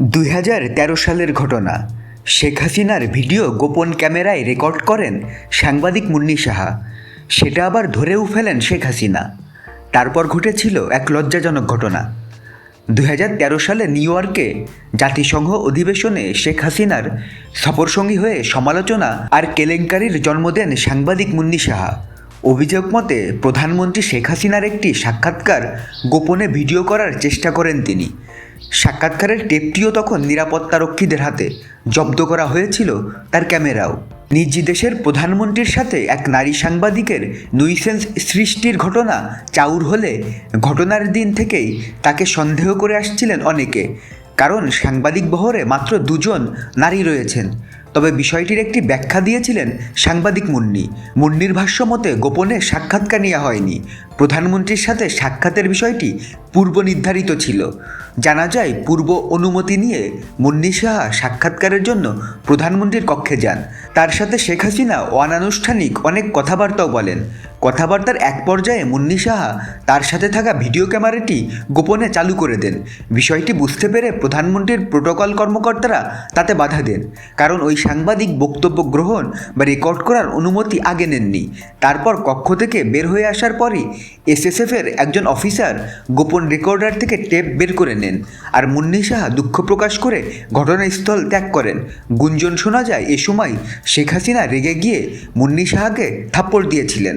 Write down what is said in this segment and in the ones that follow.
দুই হাজার তেরো সালের ঘটনা। শেখ হাসিনার ভিডিও গোপন ক্যামেরায় রেকর্ড করেন সাংবাদিক মুন্নি সাহা। সেটা আবার ধরেও ফেলেন শেখ হাসিনা। তারপর ঘটেছিল এক লজ্জাজনক ঘটনা। দুই হাজার তেরো সালে নিউ ইয়র্কে জাতিসংঘ অধিবেশনে শেখ হাসিনার সফরসঙ্গী হয়ে সমালোচনা আর কেলেঙ্কারির জন্ম দেন সাংবাদিক মুন্নি সাহা। অভিযোগ মতে, প্রধানমন্ত্রী শেখ হাসিনার একটি সাক্ষাৎকার গোপনে ভিডিও করার চেষ্টা করেন তিনি। সাক্ষাৎকারের টেপটিও তখন নিরাপত্তারক্ষীদের হাতে জব্দ করা হয়েছিল তার ক্যামেরাও। নিজ দেশের প্রধানমন্ত্রীর সাথে এক নারী সাংবাদিকের নুইসেন্স সৃষ্টির ঘটনা চাউর হলে ঘটনার দিন থেকেই তাকে সন্দেহ করে আসছিলেন অনেকে। কারণ সাংবাদিক বহরে মাত্র দুজন নারী রয়েছেন। তবে বিষয়টির একটি ব্যাখ্যা দিয়েছিলেন সাংবাদিক মুন্নি। মুন্নির ভাষ্য মতে গোপনে সাক্ষাৎকার নেওয়া হয়নি। প্রধানমন্ত্রীর সাথে সাক্ষাতের বিষয়টি পূর্ব নির্ধারিত ছিল। জানা যায় পূর্ব অনুমতি নিয়ে মুন্নি সাহা সাক্ষাৎকারের জন্য প্রধানমন্ত্রীর কক্ষে যান। তার সাথে শেখ হাসিনা অনানুষ্ঠানিক অনেক কথাবার্তাও বলেন। কথাবার্তার এক পর্যায়ে মুন্নি সাহা তার সাথে থাকা ভিডিও ক্যামেরাটি গোপনে চালু করে দেন। বিষয়টি বুঝতে পেরে প্রধানমন্ত্রীর প্রোটোকল কর্মকর্তারা তাতে বাধা দেন। কারণ ওই সাংবাদিক বক্তব্য গ্রহণ বা রেকর্ড করার অনুমতি আগে নেননি। তারপর কক্ষ থেকে বের হয়ে আসার পরই এসএসএফের একজন অফিসার গোপন রেকর্ডার থেকে টেপ বের করে নেন। আর মুন্নি সাহা দুঃখ প্রকাশ করে ঘটনাস্থল ত্যাগ করেন। গুঞ্জন শোনা যায়, এ সময় শেখ হাসিনা রেগে গিয়ে মুন্নি সাহাকে থাপ্পড় দিয়েছিলেন।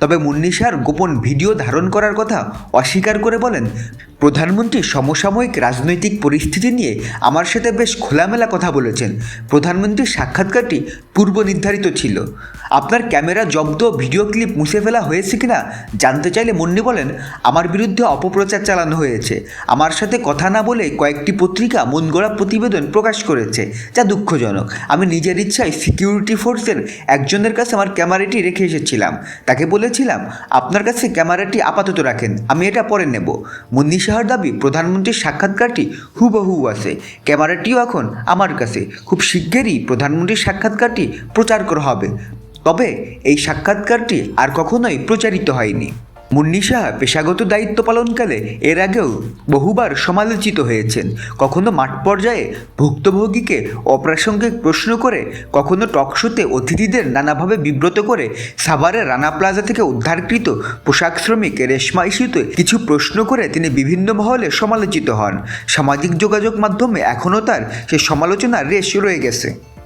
তবে মুন্নি শাহর গোপন ভিডিও ধারণ করার কথা অস্বীকার করে বলেন, প্রধানমন্ত্রী সমসাময়িক রাজনৈতিক পরিস্থিতি নিয়ে আমার সাথে বেশ খোলামেলা কথা বলেছেন। প্রধানমন্ত্রীর সাক্ষাৎকারটি পূর্ব নির্ধারিত ছিল। আপনার ক্যামেরা, জব্দ, ভিডিও ক্লিপ মুছে ফেলা হয়েছে কিনা জানতে চাইলে মুন্নি বলেন, আমার বিরুদ্ধে অপপ্রচার চালানো হয়েছে। আমার সাথে কথা না বলে কয়েকটি পত্রিকা মন প্রতিবেদন প্রকাশ করেছে, যা দুঃখজনক। আমি নিজের ইচ্ছায় সিকিউরিটি ফোর্সের একজনের কাছে আমার ক্যামেরাটি রেখে এসেছিলাম। তাকে বলেছিলাম, আপনার কাছে ক্যামেরাটি আপাতত রাখেন, আমি এটা পরে নেব। মুন্নি শাহর দাবি, প্রধানমন্ত্রীর সাক্ষাৎকারটি হুবহু আছে। ক্যামেরাটিও এখন আমার কাছে। খুব শিগগিরই প্রধানমন্ত্রীর সাক্ষাৎকারটি প্রচার করা হবে। তবে এই সাক্ষাৎকারটি আর কখনোই প্রচারিত হয়নি। মুন্নি শাহ পেশাগত দায়িত্ব পালনকালে এর আগেও বহুবার সমালোচিত হয়েছেন। কখনো মাঠ পর্যায়ে ভুক্তভোগীকে অপ্রাসঙ্গিক প্রশ্ন করে, কখনো টকশোতে অতিথিদের নানাভাবে বিব্রত করে সাভারের রানা প্লাজা থেকে উদ্ধারকৃত পোশাক শ্রমিক রেশমা ইস্যুতে কিছু প্রশ্ন করে তিনি বিভিন্ন মহলে সমালোচিত হন। সামাজিক যোগাযোগ মাধ্যমে এখনও তার সে সমালোচনার রেশ রয়ে গেছে।